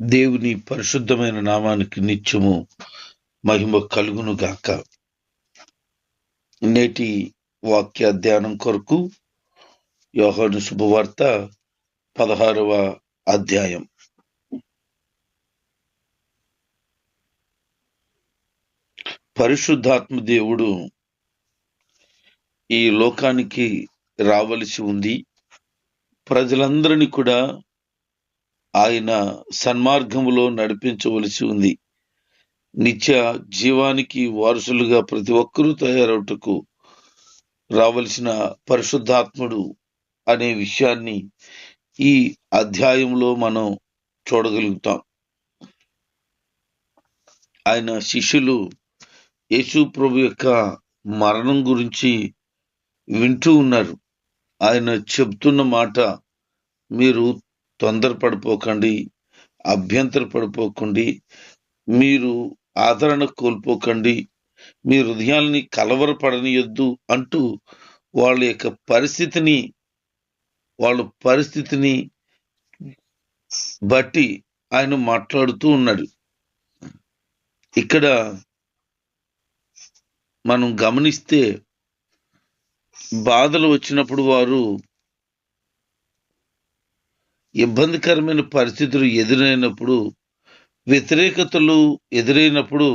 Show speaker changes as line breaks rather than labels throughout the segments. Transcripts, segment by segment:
దేవుని పరిశుద్ధమైన నామానికి నిత్యము మహిమ కలుగును గాక. నేటి వాక్య ధ్యానం కొరకు యోహాను శుభవార్త పదహారవ అధ్యాయం. పరిశుద్ధాత్మ దేవుడు ఈ లోకానికి రావలసి ఉంది. ప్రజలందరినీ కూడా ఆయన సన్మార్గములో నడిపించవలసి ఉంది. నిత్య జీవానికి వారసులుగా ప్రతి ఒక్కరూ తయారవుటకు రావలసిన పరిశుద్ధాత్ముడు అనే విషయాన్ని ఈ అధ్యాయంలో మనం చూడగలుగుతాం. ఆయన శిష్యులు యేసు ప్రభు యొక్క మరణం గురించి వింటూ ఉన్నారు. ఆయన చెప్తున్న మాట మీరు తొందరపడిపోకండి అభ్యంతర పడిపోకండి మీరు ఆదరణ కోల్పోకండి మీ హృదయాల్ని కలవరపడనియొద్దు అంటూ వాళ్ళ యొక్క పరిస్థితిని వాళ్ళ పరిస్థితిని బట్టి ఆయన మాట్లాడుతూ ఉన్నాడు. ఇక్కడ మనం గమనిస్తే బాధలు వచ్చినప్పుడు వారు ఇబ్బందికరమైన పరిస్థితులు ఎదురైనప్పుడు వ్యతిరేకతలు ఎదురైనప్పుడు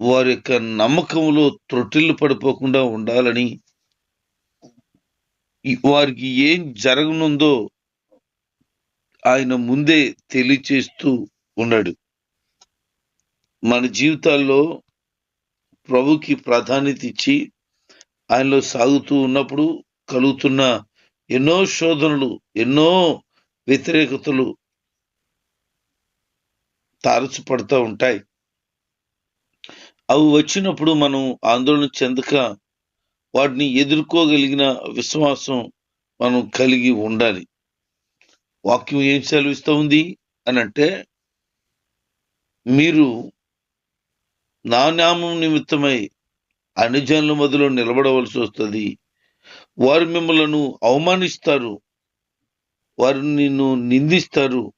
వారి యొక్క నమ్మకంలో త్రొట్టిల్లు పడిపోకుండా ఉండాలని వారికి ఏం జరగనుందో ఆయన ముందే తెలియచేస్తూ ఉన్నాడు. మన జీవితాల్లో ప్రభుకి ప్రాధాన్యత ఇచ్చి ఆయనలో సాగుతూ ఉన్నప్పుడు కలుగుతున్న ఎన్నో శోధనలు ఎన్నో వ్యతిరేకతలు తారసుపడుతూ ఉంటాయి. అవి వచ్చినప్పుడు మనం ఆందోళన చెందక వాటిని ఎదుర్కోగలిగిన విశ్వాసం మనం కలిగి ఉండాలి. వాక్యం ఏం సెలవిస్తూ ఉంది అని అంటే మీరు నా నామం నిమిత్తమై అన్ని మధ్యలో నిలబడవలసి వస్తుంది. వారు మిమ్మలను అవమానిస్తారు. వారు నిన్ను నిందిస్తారు.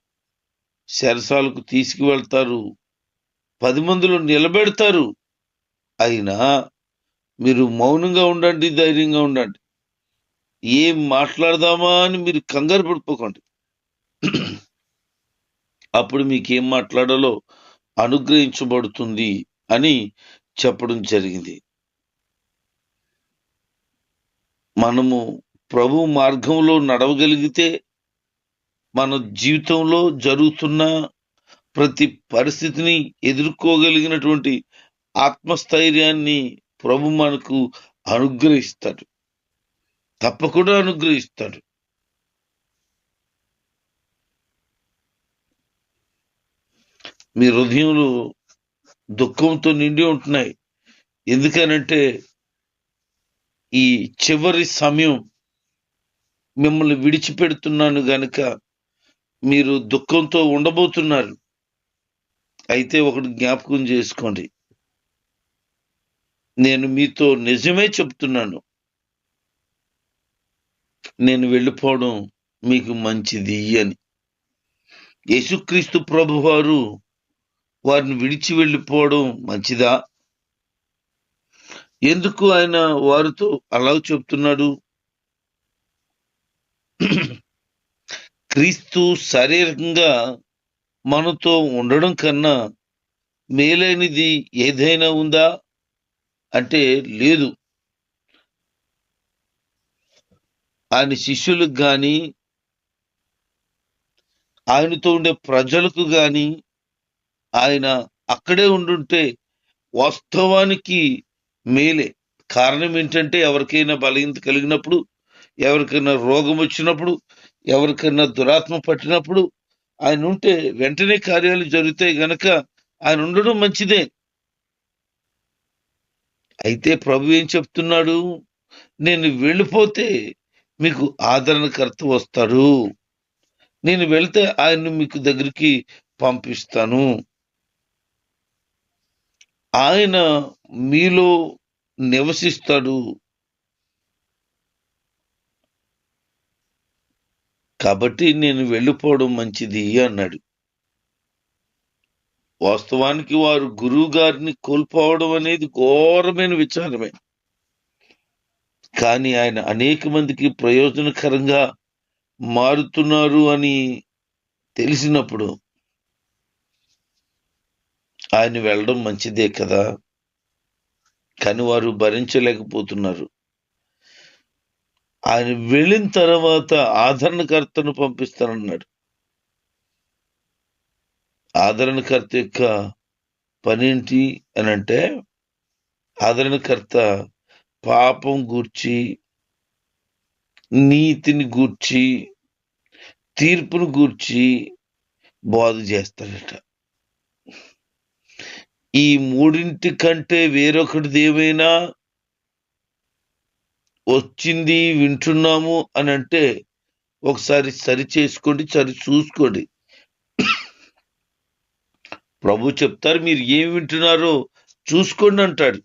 శరసాలకు తీసుకువెళ్తారు. పది మందిలో నిలబెడతారు. అయినా మీరు మౌనంగా ఉండండి ధైర్యంగా ఉండండి. ఏం మాట్లాడదామా అని మీరు కంగారు పడిపోకండి. అప్పుడు మీకు మాట్లాడాలో అనుగ్రహించబడుతుంది అని చెప్పడం జరిగింది. మనము ప్రభు మార్గంలో నడవగలిగితే మన జీవితంలో జరుగుతున్న ప్రతి పరిస్థితిని ఎదుర్కోగలిగినటువంటి ఆత్మస్థైర్యాన్ని ప్రభు మనకు అనుగ్రహిస్తాడు. తప్పకుండా అనుగ్రహిస్తాడు. మీ హృదయంలో దుఃఖంతో నిండి ఉంటున్నాయి. ఎందుకనంటే ఈ చివరి సమయం మిమ్మల్ని విడిచిపెడుతున్నాను గనుక మీరు దుఃఖంతో ఉండబోతున్నారు. అయితే ఒకటి జ్ఞాపకం చేసుకోండి. నేను మీతో నిజమే చెప్తున్నాను. నేను వెళ్ళిపోవడం మీకు మంచిది అని. యేసుక్రీస్తు ప్రభువారు వారిని విడిచి వెళ్ళిపోవడం మంచిదా? ఎందుకు ఆయన వారితో అలా చెప్తున్నాడు? క్రీస్తు శారీరకంగా మనతో ఉండడం కన్నా మేలైనది ఏదైనా ఉందా? అంటే లేదు. ఆయన శిష్యులకు గాని ఆయనతో ఉండే ప్రజలకు గాని ఆయన అక్కడే ఉండుంటే వాస్తవానికి మేలే. కారణం ఏంటంటే ఎవరికైనా బలహీనత కలిగినప్పుడు ఎవరికైనా రోగం వచ్చినప్పుడు ఎవరికైనా దురాత్మ పట్టినప్పుడు ఆయన ఉంటే వెంటనే కార్యాలు జరుగుతాయి గనక ఆయన ఉండడం మంచిదే. అయితే ప్రభు ఏం చెప్తున్నాడు? నేను వెళ్ళిపోతే మీకు ఆదరణకర్త వస్తాడు నేను వెళితే ఆయన్ను మీకు దగ్గరికి పంపిస్తాను. ఆయన మీలో నివసిస్తాడు. కాబట్టి నేను వెళ్ళిపోవడం మంచిది అన్నాడు. వాస్తవానికి వారు గురువు గారిని కోల్పోవడం అనేది ఘోరమైన విచారమే. కానీ ఆయన అనేక మందికి ప్రయోజనకరంగా మారుతున్నారు అని తెలిసినప్పుడు ఆయన వెళ్ళడం మంచిదే కదా. కానీ వారు భరించలేకపోతున్నారు. ఆయన వెళ్ళిన తర్వాత ఆదరణకర్తను పంపిస్తానన్నాడు. ఆదరణకర్త యొక్క పనేంటి అని అంటే ఆదరణకర్త పాపం గూర్చి నీతిని గూర్చి తీర్పును గూర్చి బోధ చేస్తాడట. ఈ మూడింటి కంటే వేరొకటిది ఏమైనా వచ్చింది వింటున్నాము అని అంటే ఒకసారి సరి చేసుకోండి సరి చూసుకోండి. ప్రభు చెప్తారు మీరు ఏం వింటున్నారో చూసుకోండి అంటాడు.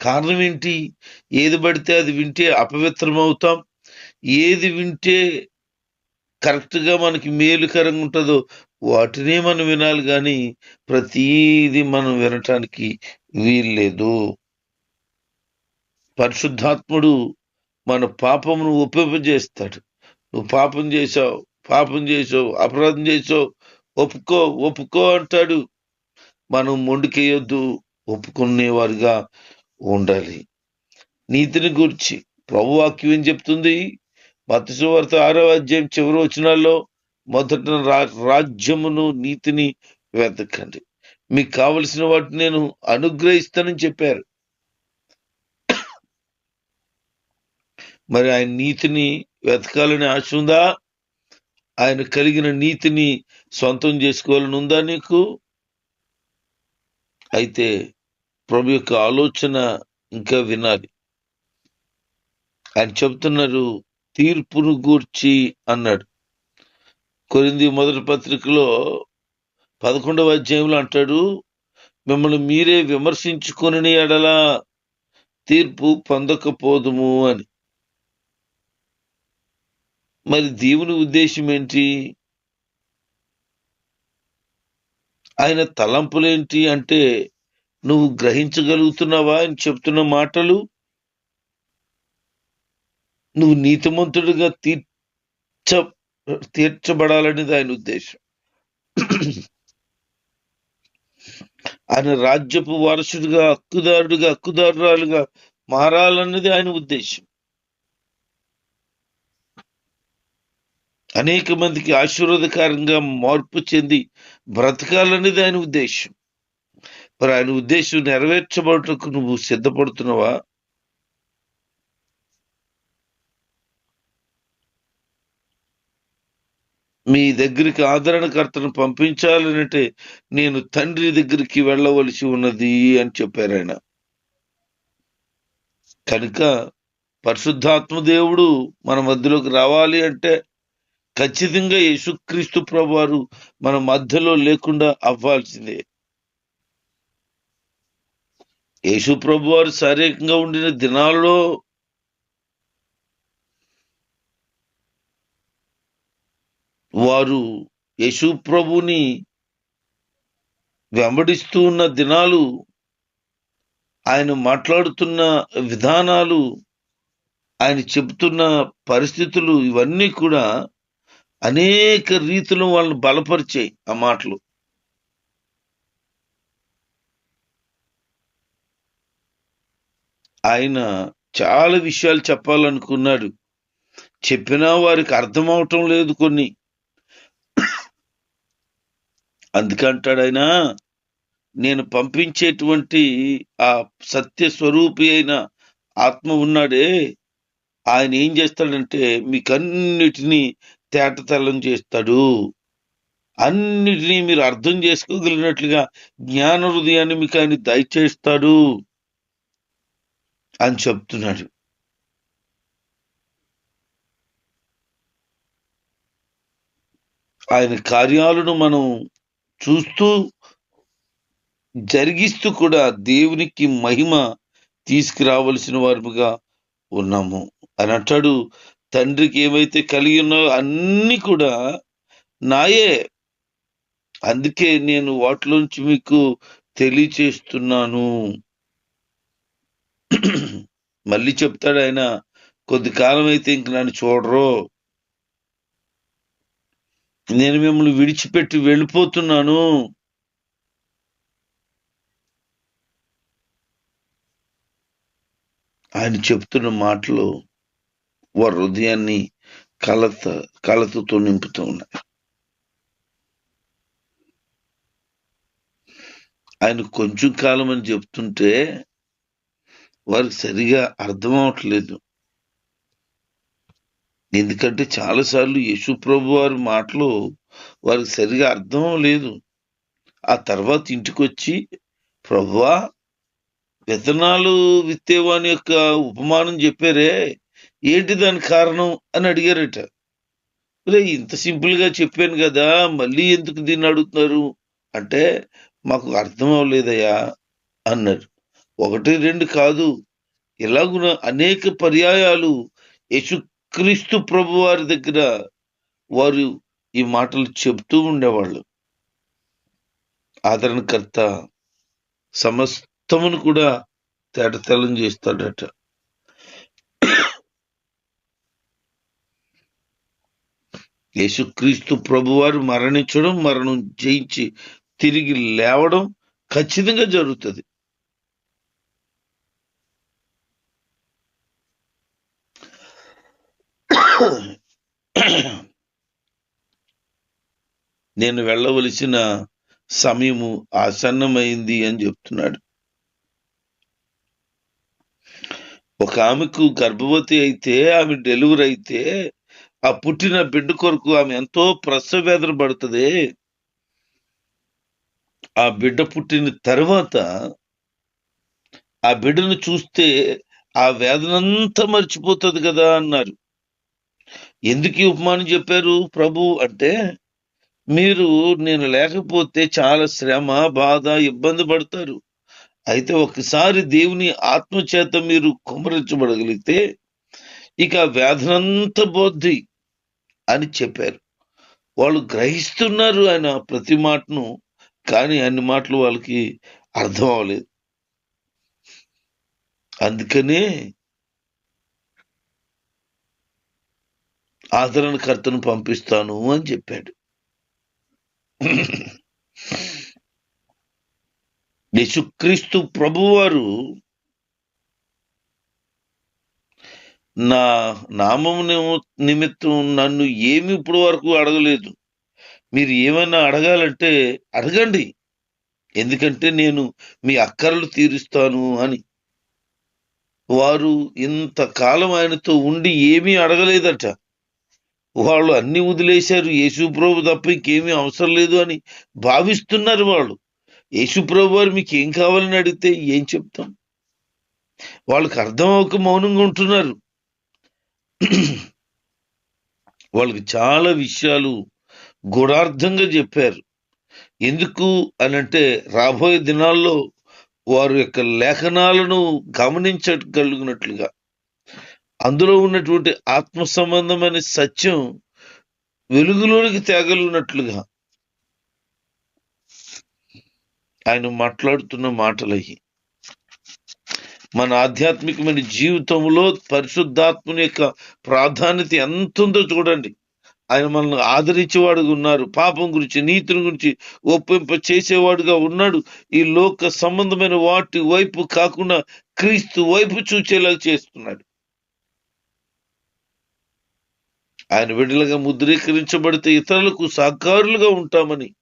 కారణం ఏంటి? ఏది పడితే అది వింటే అపవిత్రం అవుతాం ఏది వింటే కరెక్ట్గా మనకి మేలుకరంగా ఉంటుందో వాటినే మనం వినాలి కానీ ప్రతీది మనం వినటానికి వీల్లేదు. పరిశుద్ధాత్ముడు మన పాపమును ఒప్పింపజేస్తాడు. నువ్వు పాపం చేసావు పాపం చేసావు అపరాధం చేసావు ఒప్పుకో ఒప్పుకో అంటాడు. మనం మొండికేయొద్దు ఒప్పుకునేవారుగా ఉండాలి. నీతిని గురించి ప్రభు వాక్యం ఏం చెప్తుంది? మత్స్యవార్త ఆరో అధ్యాయం చివరి వచనాల్లో మొదట రా- రాజ్యమును నీతిని వెతకండి. మీకు కావలసిన వాటిని నేను అనుగ్రహిస్తానని చెప్పారు. మరి ఆయన నీతిని వెతకాలని ఆశ ఉందా? ఆయన కలిగిన నీతిని సొంతం చేసుకోవాలని ఉందా నీకు? అయితే ప్రభు యొక్క ఆలోచన ఇంకా వినాలి. ఆయన చెప్తున్నారు తీర్పును గూర్చి అన్నాడు. కొరింది మొదటి పత్రికలో పదకొండవ అధ్యాయంలో అంటాడు మిమ్మల్ని మీరే విమర్శించుకొని ఎడలా తీర్పు పొందకపోదుము అని. మరి దేవుని ఉద్దేశం ఏంటి? ఆయన తలంపులేంటి అంటే నువ్వు గ్రహించగలుగుతున్నావా అని చెప్తున్న మాటలు? నువ్వు నీతిమంతుడిగా తీర్చ తీర్చబడాలనేది ఆయన ఉద్దేశం. ఆయన రాజ్యపు వారసుడిగా హక్కుదారుడిగా హక్కుదారురాలుగా మారాలన్నది ఆయన ఉద్దేశం. అనేక మందికి ఆశీర్వాదకరంగా మార్పు చెంది బ్రతకాలనేది ఆయన ఉద్దేశం. మరి ఆయన ఉద్దేశం నెరవేర్చబడటకు నువ్వు సిద్ధపడుతున్నావా? మీ దగ్గరికి ఆదరణకర్తను పంపించాలనంటే నేను తండ్రి దగ్గరికి వెళ్ళవలసి ఉన్నది అని చెప్పారు ఆయన. కనుక పరిశుద్ధాత్మ దేవుడు మన మధ్యలోకి రావాలి అంటే ఖచ్చితంగా యేసుక్రీస్తు ప్రభువారు మన మధ్యలో లేకుండా అవ్వాల్సిందే. యేసు ప్రభువారు శారీరకంగా ఉండిన దినాల్లో వారు యేసు ప్రభుని వెంబడిస్తూ ఉన్న దినాలు ఆయన మాట్లాడుతున్న విధానాలు ఆయన చెబుతున్న పరిస్థితులు ఇవన్నీ కూడా అనేక రీతిలో వాళ్ళని బలపరిచాయి ఆ మాటలు. ఆయన చాలా విషయాలు చెప్పాలనుకున్నాడు. చెప్పినా వారికి అర్థం అవటం లేదు కొన్ని. అందుకంటాడు ఆయన నేను పంపించేటువంటి ఆ సత్య స్వరూపి అయిన ఆత్మ ఉన్నాడే ఆయన ఏం చేస్తాడంటే మీకన్నిటినీ తేటతెల్లం చేస్తాడు. అన్నిటినీ మీరు అర్థం చేసుకోగలిగినట్లుగా జ్ఞాన హృదయాన్ని మీకు ఆయన దయచేస్తాడు అని చెప్తున్నాడు. ఆయన కార్యాలను మనం చూస్తూ జరిగిస్తూ కూడా దేవునికి మహిమ తీసుకురావలసిన వారుగా ఉన్నాము. అని అంటాడు తండ్రికి ఏమైతే కలిగి ఉన్నాయో అన్ని కూడా నాయే. అందుకే నేను వాటిలోంచి మీకు తెలియచేస్తున్నాను. మళ్ళీ చెప్తాడు ఆయన కొద్ది కాలం అయితే ఇంక నన్ను చూడరు. నేను మిమ్మల్ని విడిచిపెట్టి వెళ్ళిపోతున్నాను. ఆయన చెప్తున్న మాటలు వారి హృదయాన్ని కలత కలతతో నింపుతూ ఉన్నాయి. ఆయన కొంచెం కాలం అని చెప్తుంటే వారికి సరిగా అర్థం అవట్లేదు. ఎందుకంటే చాలాసార్లు యేసు ప్రభు వారి మాటలు వారికి సరిగా అర్థం లేదు. ఆ తర్వాత ఇంటికి వచ్చి ప్రభువా విత్తనాలు విత్తేవాని యొక్క ఉపమానం చెప్పారే? ఏంటి దాని కారణం? అని అడిగారట. రే ఇంత సింపుల్గా చెప్పాను కదా మళ్ళీ ఎందుకు దీన్ని అడుగుతున్నారు? అంటే మాకు అర్థం అవ్వలేదయ్యా అన్నారు. ఒకటి రెండు కాదు ఇలాగున అనేక పర్యాయాలు క్రీస్తు ప్రభు వారి దగ్గర వారు ఈ మాటలు చెప్తూ ఉండేవాళ్ళు. ఆదరణకర్త సమస్తమును కూడా తేటతెల్లం చేస్తాడట. యేసుక్రీస్తు ప్రభువారు మరణించడం మరణం జయించి తిరిగి లేవడం ఖచ్చితంగా జరుగుతుంది. నేను వెళ్ళవలసిన సమయము ఆసన్నమైంది అని చెప్తున్నాడు. ఒక ఆమెకు గర్భవతి అయితే ఆమె డెలివరీ అయితే ఆ పుట్టిన బిడ్డ కొరకు ఆమె ఎంతో ప్రసవ వేదన పడుతుంది. ఆ బిడ్డ పుట్టిన తర్వాత ఆ బిడ్డను చూస్తే ఆ వేదనంతా మర్చిపోతుంది కదా అన్నారు. ఎందుకు ఈ ఉపమానం చెప్పారు ప్రభు అంటే మీరు నేను లేకపోతే చాలా శ్రమ బాధ ఇబ్బంది పడతారు. అయితే ఒకసారి దేవుని ఆత్మ చేత మీరు కుమరించబడగలిగితే ఇక వ్యాధనంత బోద్ధి అని చెప్పారు. వాళ్ళు గ్రహిస్తున్నారు ఆయన ప్రతి మాటను కానీ అన్ని మాటలు వాళ్ళకి అర్థం అవ్వలేదు. అందుకనే ఆదరణకర్తను పంపిస్తాను అని చెప్పాడు. యేసుక్రీస్తు ప్రభువారు నా నామం నిమిత్తం నన్ను ఏమి ఇప్పుడు వరకు అడగలేదు. మీరు ఏమైనా అడగాలంటే అడగండి. ఎందుకంటే నేను మీ అక్కర్లు తీరుస్తాను అని. వారు ఇంతకాలం ఆయనతో ఉండి ఏమీ అడగలేదట. వాళ్ళు అన్ని వదిలేశారు. యేసుప్రభు తప్ప ఇంకేమీ అవసరం లేదు అని భావిస్తున్నారు వాళ్ళు. యేసుప్రభు వారు మీకు ఏం కావాలని అడిగితే ఏం చెప్తాం? వాళ్ళకి అర్థం అవ్వక మౌనంగా ఉంటున్నారు. వాళ్ళకి చాలా విషయాలు గూఢార్థంగా చెప్పారు. ఎందుకు అనంటే రాబోయే దినాల్లో వారి యొక్క లేఖనాలను గమనించగలిగినట్లుగా అందులో ఉన్నటువంటి ఆత్మ సంబంధమైన సత్యం వెలుగులోనికి తేగలిగినట్లుగా ఆయన మాట్లాడుతున్న మాటలయ్యి మన ఆధ్యాత్మికమైన జీవితంలో పరిశుద్ధాత్మని యొక్క ప్రాధాన్యత ఎంత ఉందో చూడండి. ఆయన మనల్ని ఆదరించేవాడుగా ఉన్నారు. పాపం గురించి నీతిని గురించి ఒప్పింప చేసేవాడుగా ఉన్నాడు. ఈ లోక సంబంధమైన వాటి వైపు కాకుండా క్రీస్తు వైపు చూచేలా చేస్తున్నాడు. ఆయన బిడ్డలుగా ముద్రీకరించబడితే ఇతరులకు సహకారులుగా ఉంటామని.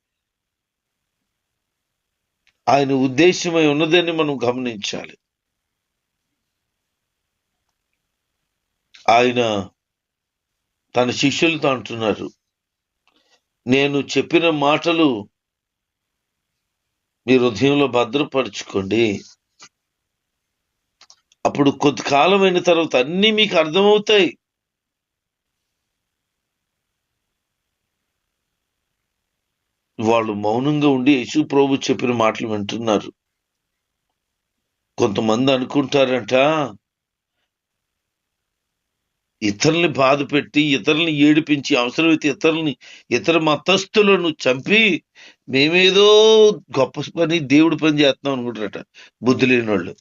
ఆయన ఉద్దేశమై ఉన్నదని మనం గమనించాలి. ఆయన తన శిష్యులతో అంటున్నారు నేను చెప్పిన మాటలు మీ హృదయంలో భద్రపరచుకోండి. అప్పుడు కొద్ది కాలం అయిన తర్వాత అన్నీ మీకు అర్థమవుతాయి. వాళ్ళు మౌనంగా ఉండి యేసు ప్రభు చెప్పిన మాటలు వింటున్నారు. కొంతమంది అనుకుంటారంట ఇతరుల్ని బాధ పెట్టి ఇతరుల్ని ఏడిపించి అవసరమైతే ఇతరుల్ని ఇతర మతస్థులను చంపి మేమేదో గొప్ప పని దేవుడి పని చేస్తున్నాం అనుకుంటారట. బుద్ధి లేని వాళ్ళు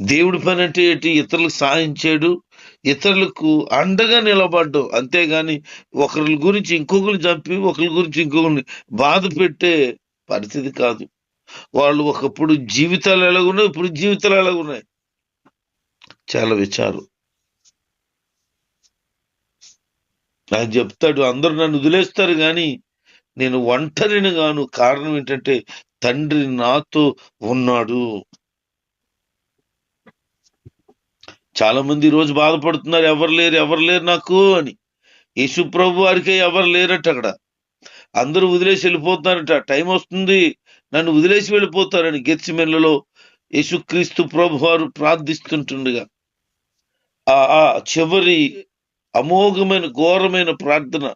దేవుడి పని అంటే ఏంటి? ఇతరులకు సహాయం చేయడు. ఇతరులకు అండగా నిలబడ్డం. అంతేగాని ఒకరి గురించి ఇంకొకరు చంపి ఒకరి గురించి ఇంకొకరిని బాధ పెట్టే పరిస్థితి కాదు. వాళ్ళు ఒకప్పుడు జీవితాలు ఎలాగున్నాయి? ఇప్పుడు జీవితాలు ఎలాగున్నాయి? చాలా విచారం. ఆయన చెప్తాడు అందరూ నన్ను వదిలేస్తారు కానీ నేను ఒంటరిని గాను కారణం ఏంటంటే తండ్రి నాతో ఉన్నాడు. చాలా మంది రోజు బాధపడుతున్నారు. ఎవరు లేరు ఎవరు లేరు నాకు అని. యేసు ప్రభు వారికే ఎవరు లేరట అక్కడ. అందరూ వదిలేసి వెళ్ళిపోతున్నారట. టైం వస్తుంది నన్ను వదిలేసి వెళ్ళిపోతారని గెత్సిమెన్లలో యేసుక్రీస్తు ప్రభు వారు ప్రార్థిస్తుంటుండగా. ఆ ఆ చివరి అమోఘమైన ఘోరమైన ప్రార్థన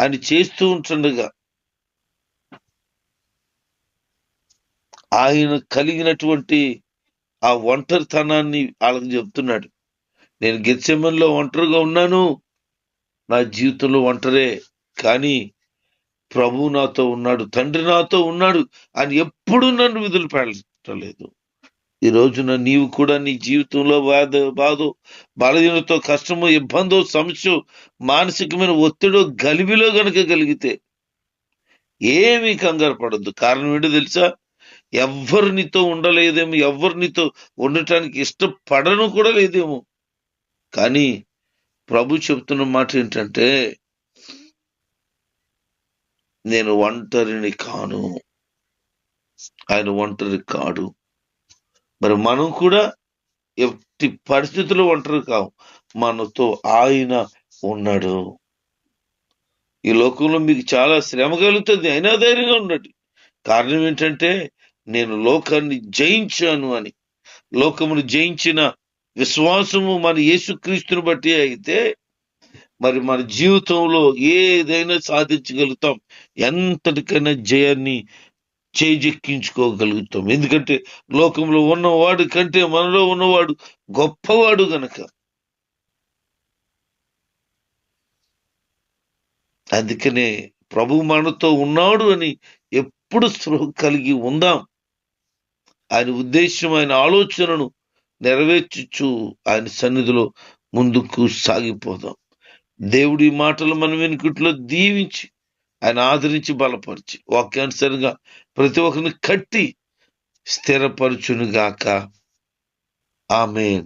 ఆయన చేస్తూ ఉంటుండగా. ఆయన కలిగినటువంటి ఆ ఒంటరితనాన్ని వాళ్ళకి చెప్తున్నాడు. నేను గెత్సెమన్లో ఒంటరిగా ఉన్నాను నా జీవితంలో ఒంటరే కానీ ప్రభు నాతో ఉన్నాడు తండ్రి నాతో ఉన్నాడు అని ఎప్పుడు నన్ను విధులు పెట్టలేదు ఈ రోజున నీవు కూడా నీ జీవితంలో బాధ బాధో బలహీనతో కష్టమో ఇబ్బందో సమస్య మానసికమైన ఒత్తిడో గలిబిలో గనక కలిగితే ఏమీ కంగారు పడద్దు. కారణం ఏంటో తెలుసా? ఎవరినితో ఉండలేదేమో ఎవ్వరు నీతో ఉండటానికి ఇష్టపడను కూడా లేదేమో. కానీ ప్రభు చెప్తున్న మాట ఏంటంటే నేను ఒంటరిని కాను. ఆయన ఒంటరి కాడు. మరి మనం కూడా ఎట్టి పరిస్థితుల్లో ఒంటరి కావు మనతో ఆయన ఉన్నాడు. ఈ లోకంలో మీకు చాలా శ్రమ కలుగుతుంది అయినా ధైర్యంగా ఉండండి. కారణం ఏంటంటే నేను లోకాన్ని జయించాను అని. లోకమును జయించిన విశ్వాసము మన యేసుక్రీస్తుని బట్టి అయితే మరి మన జీవితంలో ఏదైనా సాధించగలుగుతాం. ఎంతటికైనా జయాన్ని చేజెక్కించుకోగలుగుతాం. ఎందుకంటే లోకంలో ఉన్నవాడు కంటే మనలో ఉన్నవాడు గొప్పవాడు గనక. అందుకనే ప్రభు మనతో ఉన్నాడు అని ఎప్పుడు స్పృహ కలిగి ఉందాం. ఆయన ఉద్దేశం ఆయన ఆలోచనను నెరవేర్చుచు ఆయన సన్నిధిలో ముందుకు సాగిపోదాం. దేవుడి మాటలు మన వెనుకట్లో దీవించి ఆయన ఆదరించి బలపరిచి వాక్యానుసరంగా ప్రతి ఒక్కరిని కట్టి స్థిరపరచునుగాక. ఆమె